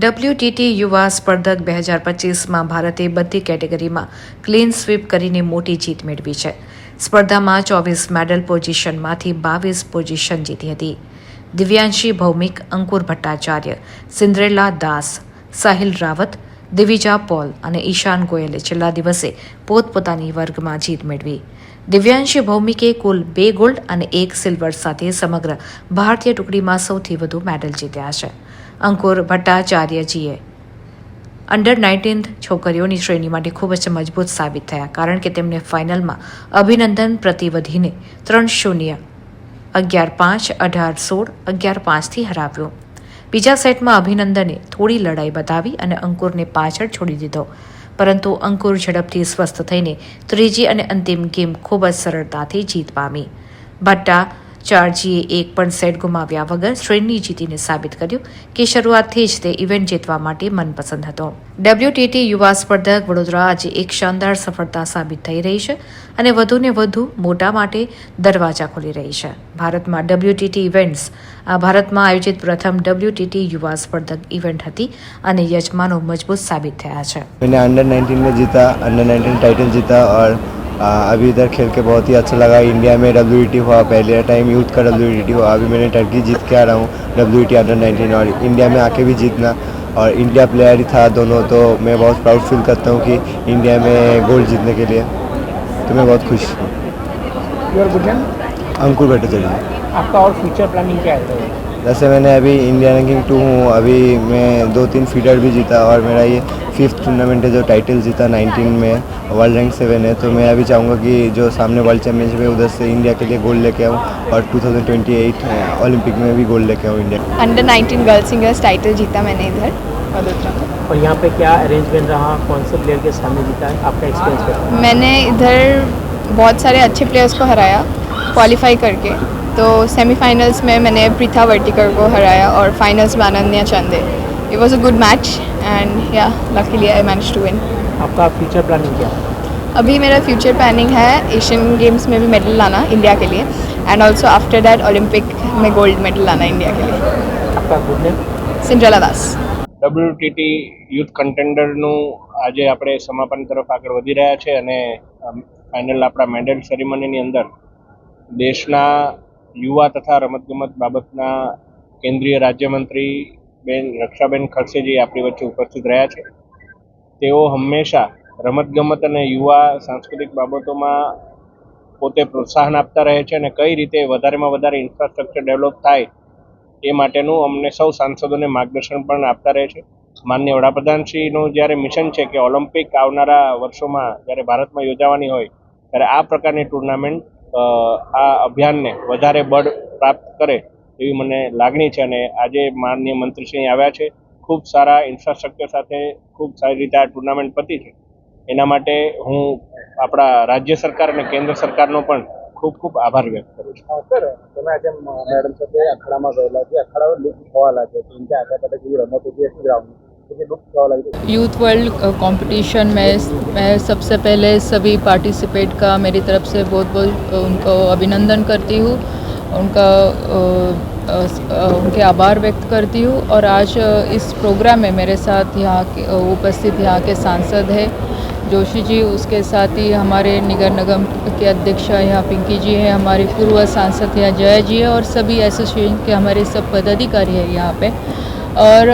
ડબ્લ્યુટીટી યુવા સ્પર્ધક બે હજાર પચીસમાં ભારતે બધી કેટેગરીમાં ક્લીન સ્વીપ કરીને મોટી જીત મેળવી છે. સ્પર્ધામાં ચોવીસ મેડલ પોઝિશનમાંથી બાવીસ પોઝિશન જીતી હતી. દિવ્યાંશી ભૌમિક અંકુર ભટ્ટાચાર્ય સિન્દ્રેલા દાસ, સાહિલ રાવત, દિવિજા પોલ અને ઈશાન ગોયલે છેલ્લા દિવસે પોતપોતાની વર્ગમાં જીત મેળવી. દિવ્યાંશી ભૌમિકે કુલ બે ગોલ્ડ અને એક સિલ્વર સાથે સમગ્ર ભારતીય ટુકડીમાં સૌથી વધુ મેડલ જીત્યા છે. અંકુર ભટ્ટાચાર્યજીએ અંડર નાઇન્ટીન છોકરીઓની શ્રેણી માટે ખૂબ જ મજબૂત સાબિત થયા, કારણ કે તેમને ફાઇનલમાં અભિનંદન પ્રતિ વધીને ત્રણ શૂન્ય, અગિયાર પાંચ, અઢાર સોળ, અગિયાર પાંચથી હરાવ્યો. બીજા સેટમાં અભિનંદને થોડી લડાઈ બતાવી અને અંકુરને પાછળ છોડી દીધો. પરંતુ અંકુર ઝડપથી સ્વસ્થ થઈને ત્રીજી અને અંતિમ ગેમ ખૂબ જ સરળતાથી જીત પામી. ભટ્ટા ચાર્જીએ એક પણ સેટ ગુમાવ્યા વગર શ્રેણી જીતીને સાબિત કર્યું કે શરૂઆતથી જ તે ઇવેન્ટ જીતવા માટે મનપસંદ હતો. ડબ્લ્યુટીટી યુવા સ્પર્ધક વડોદરા આજે એક શાનદાર સફળતા સાબિત થઈ રહી છે અને વધુને વધુ મોટા માટે દરવાજા ખોલી રહી છે. ભારતમાં ડબ્લ્યુટીટી ઇવેન્ટ્સ, આ ભારતમાં આયોજિત પ્રથમ ડબ્લ્યુટીટી યુવા સ્પર્ધક ઇવેન્ટ હતી અને યજમાનો મજબૂત સાબિત થયા છે. અંડર નાઇન્ટીનમાં જીતા અંડર નાઇન્ટીન ટાઇટલ જીતા अभी इधर खेल के बहुत ही अच्छा लगा। इंडिया में डब्ल्यू हुआ पहले टाइम यूथ का डब्ल्यू हुआ अभी मैंने टर्की जीत के आ रहा हूँ डब्ल्यू अंडर 19 और इंडिया में आके भी जीतना। और इंडिया प्लेयर ही था दोनों तो मैं बहुत प्राउड फील करता हूँ कि इंडिया में गोल्ड जीतने के लिए। तो मैं बहुत खुश हूँ। अंकुर भट्टाचार्य। आपका और फ्यूचर प्लानिंग क्या है? जैसे मैंने अभी इंडिया रैंकिंग टू हूँ अभी मैं दो तीन फीडर भी जीता और मेरा ये फिफ्थ टूर्नामेंट है जो टाइटल जीता 19 में वर्ल्ड रैंक सेवन है। तो मैं अभी चाहूँगा कि जो सामने वर्ल्ड चैम्पियनशिप है उधर से इंडिया के लिए गोल्ड लेके आऊँ और 2028 ओलंपिक में भी गोल्ड लेके आऊँ India under 19 girls singles title जीता मैंने इधर। और यहाँ पे क्या अरेंजमेंट रहा कौन से प्लेयर के सामने जीता है? आपका एक्सपीरियंस मैंने इधर बहुत सारे अच्छे प्लेयर्स को हराया क्वालिफाई करके। तो सेमीफाइनल्स में मैंने प्रीथा वर्टिकर को हराया और फाइनल्स में Ananya Chande it was a good match and yeah luckily I manage to win आपका फ्यूचर प्लानिंग क्या है अभी मेरा फ्यूचर प्लानिंग है एशियन गेम्स में भी मेडल लाना इंडिया के लिए and also after that Olympic में गोल्ड मेडल लाना इंडिया के लिए आपका good name Cinderella Das WTT youth કન્ટેન્ડરનું આજે આપણે સમાપન તરફ આગળ વધી રહ્યા છે અને ફાઇનલ આપણા મેડલ સેરેમનીની અંદર દેશના યુવા તથા રમતગમત બાબતના કેન્દ્રીય રાજ્યમંત્રી બેન રક્ષાબેન ખડસેજી આપણી વચ્ચે ઉપસ્થિત રહ્યા છે. તેઓ હંમેશા રમતગમત અને યુવા સાંસ્કૃતિક બાબતોમાં પોતે પ્રોત્સાહન આપતા રહે છે અને કઈ રીતે વધારેમાં વધારે ઇન્ફ્રાસ્ટ્રક્ચર ડેવલપ થાય એ માટેનું અમને સૌ સાંસદોને માર્ગદર્શન પણ આપતા રહે છે. માન્ય વડાપ્રધાનશ્રીનું જ્યારે મિશન છે કે ઓલિમ્પિક આવનારા વર્ષોમાં જ્યારે ભારતમાં યોજાવાની હોય, ત્યારે આ પ્રકારની ટુર્નામેન્ટ આ અભિયાનને વધારે બળ પ્રાપ્ત કરે એવી મને લાગણી છે અને આજે માનનીય મંત્રીશ્રી આવ્યા છે. ખૂબ સારા ઇન્ફ્રાસ્ટ્રક્ચર સાથે ખૂબ સારી રીતે આ ટુર્નામેન્ટ પતી છે. એના માટે હું આપણા રાજ્ય સરકાર અને કેન્દ્ર સરકારનો પણ ખૂબ ખૂબ આભાર વ્યક્ત કરું છું. સર, તમે આજે મેડમ સાથે અખાડામાં ગયેલા છે. અખાડા થવા છે. આગળ પડે જેવી રમતો છે ગ્રાઉન્ડ यूथ वर्ल्ड कंपटीशन में, मैं सबसे पहले सभी पार्टिसिपेट का मेरी तरफ़ से बहुत बहुत उनको अभिनंदन करती हूँ, उनका उनके आभार व्यक्त करती हूँ और आज इस प्रोग्राम में मेरे साथ यहाँ के उपस्थित यहाँ के सांसद हैं, जोशी जी, उसके साथ ही हमारे निगर निगम के अध्यक्ष यहाँ पिंकी जी हैं, हमारे पूर्व सांसद यहाँ जया जी है और सभी एसोसिएशन के हमारे सब पदाधिकारी हैं यहाँ पे। और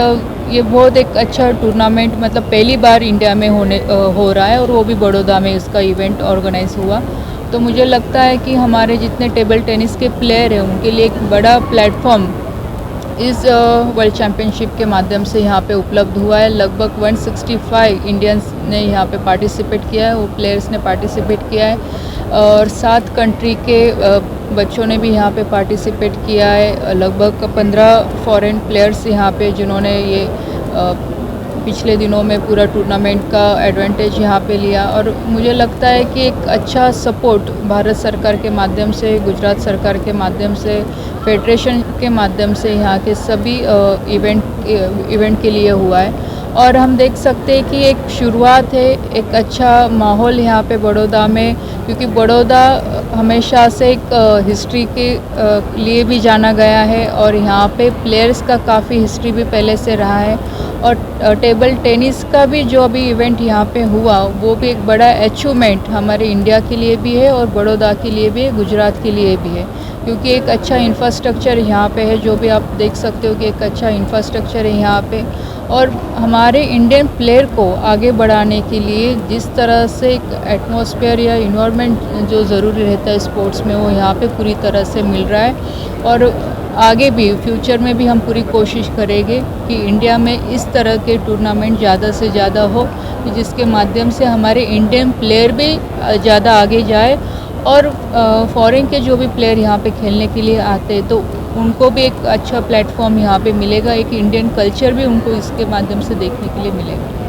ये बहुत एक अच्छा टूर्नामेंट मतलब पहली बार इंडिया में होने हो रहा है और वो भी बड़ौदा में इसका इवेंट ऑर्गेनाइज हुआ। तो मुझे लगता है कि हमारे जितने टेबल टेनिस के प्लेयर हैं, उनके लिए एक बड़ा प्लेटफॉर्म इस वर्ल्ड चैम्पियनशिप के माध्यम से यहाँ पे उपलब्ध हुआ है। लगभग 165 इंडियंस ने यहाँ पे पार्टिसिपेट किया है, वो प्लेयर्स ने पार्टिसिपेट किया है। और सात कंट्री के बच्चों ने भी यहाँ पे पार्टिसिपेट किया है। लगभग 15 फॉरेन प्लेयर्स यहाँ पे जिन्होंने ये पिछले दिनों में पूरा टूर्नामेंट का एडवांटेज यहाँ पे लिया। और मुझे लगता है कि एक अच्छा सपोर्ट भारत सरकार के माध्यम से, गुजरात सरकार के माध्यम से फेडरेशन के माध्यम से यहाँ के सभी इवेंट इवेंट के लिए हुआ है। और हम देख सकते हैं कि एक शुरुआत है, एक अच्छा माहौल यहाँ पे बड़ौदा में, क्योंकि बड़ौदा हमेशा से एक हिस्ट्री के लिए भी जाना गया है और यहाँ पे प्लेयर्स का काफ़ी हिस्ट्री भी पहले से रहा है और टेबल टेनिस का भी जो अभी इवेंट यहाँ पे हुआ, वो भी एक बड़ा अचीवमेंट हमारे इंडिया के लिए भी है और बड़ौदा के लिए भी है, गुजरात के लिए भी है। क्योंकि एक अच्छा इंफ्रास्ट्रक्चर यहाँ पे है, जो भी आप देख सकते हो कि एक अच्छा इंफ्रास्ट्रक्चर है यहाँ पे। और हमारे इंडियन प्लेयर को आगे बढ़ाने के लिए जिस तरह से एक एटमॉस्फेयर या इन्वामेंट जो ज़रूरी रहता है स्पोर्ट्स में, वो यहाँ पे पूरी तरह से मिल रहा है। और आगे भी फ्यूचर में भी हम पूरी कोशिश करेंगे कि इंडिया में इस तरह के टूर्नामेंट ज़्यादा से ज़्यादा हो जिसके माध्यम से हमारे इंडियन प्लेयर भी ज़्यादा आगे जाए और फॉरेन के जो भी प्लेयर यहाँ पे खेलने के लिए आते हैं तो उनको भी एक अच्छा प्लेटफॉर्म यहाँ पे मिलेगा, एक इंडियन कल्चर भी उनको इसके माध्यम से देखने के लिए मिलेगा।